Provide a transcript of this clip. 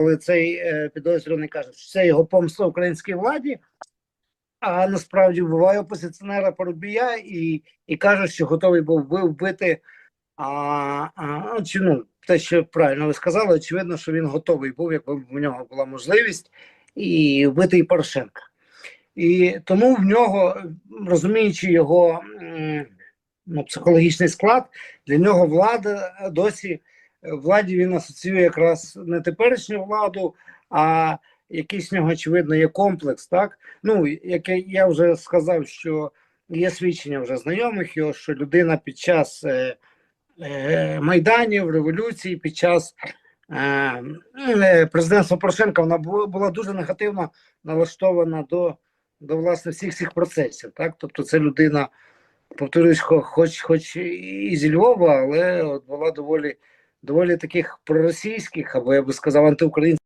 коли цей е, підозрюваний каже, що це його помста українській владі, а насправді вбиває опозиціонера Парубія і, і каже, що готовий був вбити. А, а, чи, ну, те, що правильно ви сказали, очевидно, що він готовий був, якби в нього була можливість, і вбити і Порошенка. І тому в нього, розуміючи його ну, психологічний склад, для нього влада досі владі він асоціює якраз не теперішню владу, а якийсь в нього, очевидно, є комплекс. Так? Ну, яке я вже сказав, що є свідчення вже знайомих його, що людина під час е, е, майданів, революції, під час е, е, президентства Порошенка вона була дуже негативно налаштована до, до власне всіх цих процесів. Так? Тобто, це людина, повторюсь, хоч, хоч і зі Львова, але от була доволі доволі таких проросійських, або я би сказав, антиукраїнських